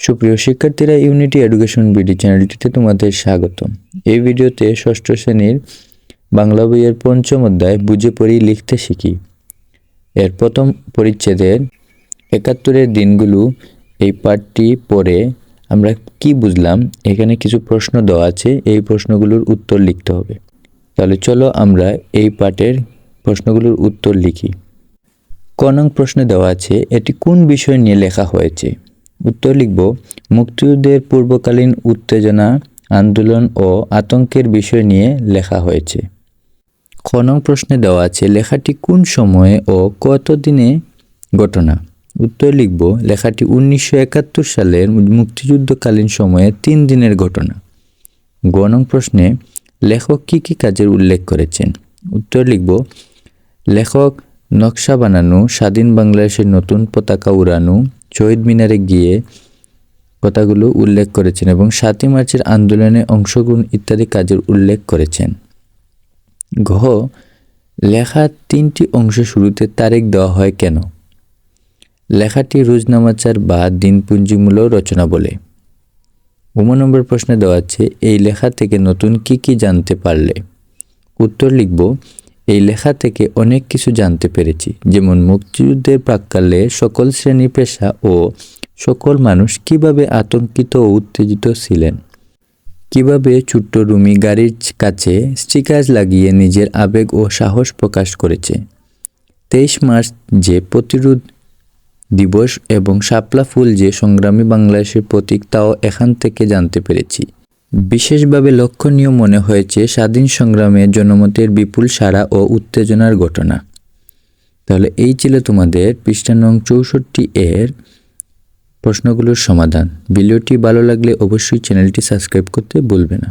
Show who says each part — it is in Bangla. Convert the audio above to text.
Speaker 1: সুপ্রিয় শিক্ষার্থীরা ইউনিটি এডুকেশন বিডি চ্যানেলটিতে তোমাদের স্বাগতম। এই ভিডিওতে ষষ্ঠ শ্রেণির বাংলা বইয়ের পঞ্চম অধ্যায় বুঝে পড়ি, লিখতে শিখি। এর প্রথম পরিচ্ছেদের একাত্তরের দিনগুলো, এই পাঠটি পড়ে আমরা কি বুঝলাম, এখানে কিছু প্রশ্ন দেওয়া আছে, এই প্রশ্নগুলোর উত্তর লিখতে হবে। তাহলে চলো আমরা এই পাঠের প্রশ্নগুলোর উত্তর লিখি। ক নং প্রশ্নে দেওয়া আছে, এটি কোন বিষয় নিয়ে লেখা হয়েছে? উত্তর লিখব, মুক্তিযুদ্ধের পূর্বকালীন উত্তেজনা, আন্দোলন ও আতঙ্কের বিষয় নিয়ে লেখা হয়েছে। খ নং প্রশ্নে দেওয়া আছে, লেখাটি কোন সময়ে ও কত দিনে ঘটনা? উত্তর লিখব, লেখাটি উনিশশো একাত্তর সালের মুক্তিযুদ্ধকালীন সময়ে তিন দিনের ঘটনা। গ নং প্রশ্নে, লেখক কী কী কাজের উল্লেখ করেছেন? উত্তর লিখব, লেখক নকশা বানানো, স্বাধীন বাংলাদেশের নতুন পতাকা উড়ানো শহীদ মিনারে গিয়ে কথাগুলো উল্লেখ করেছেন এবং সাতই মার্চের আন্দোলনে অংশগ্রহণ ইত্যাদি কাজের উল্লেখ করেছেন। ঘ লেখার তিনটি অংশ শুরুতে তারিখ দেওয়া হয় কেন? লেখাটি রোজনামাচার বা দিনপুঞ্জিমূলক রচনা বলে। উম নম্বর প্রশ্নে দেওয়া আছে, এই লেখা থেকে নতুন কি কি জানতে পারলে? উত্তর লিখব এই লেখা থেকে অনেক কিছু জানতে পেরেছি, যেমন মুক্তিযুদ্ধের প্রাককালে সকল শ্রেণি পেশা ও সকল মানুষ কীভাবে আতঙ্কিত ও উত্তেজিত ছিলেন। কীভাবে ছোট্ট রুমি গাড়ির কাছে স্টিকার লাগিয়ে নিজের আবেগ ও সাহস প্রকাশ করেছে। তেইশ মার্চ যে প্রতিরোধ দিবস এবং শাপলা ফুল যে সংগ্রামী বাংলাদেশের প্রতীক, তাও এখান থেকে জানতে পেরেছি। বিশেষভাবে লক্ষণীয় মনে হয়েছে স্বাধীন সংগ্রামে জনমতের বিপুল সাড়া ও উত্তেজনার ঘটনা। তাহলে এই ছিল তোমাদের পৃষ্ঠা নং চৌষট্টি এর প্রশ্নগুলোর সমাধান। ভিডিওটি ভালো লাগলে অবশ্যই চ্যানেলটি সাবস্ক্রাইব করতে ভুলবে না।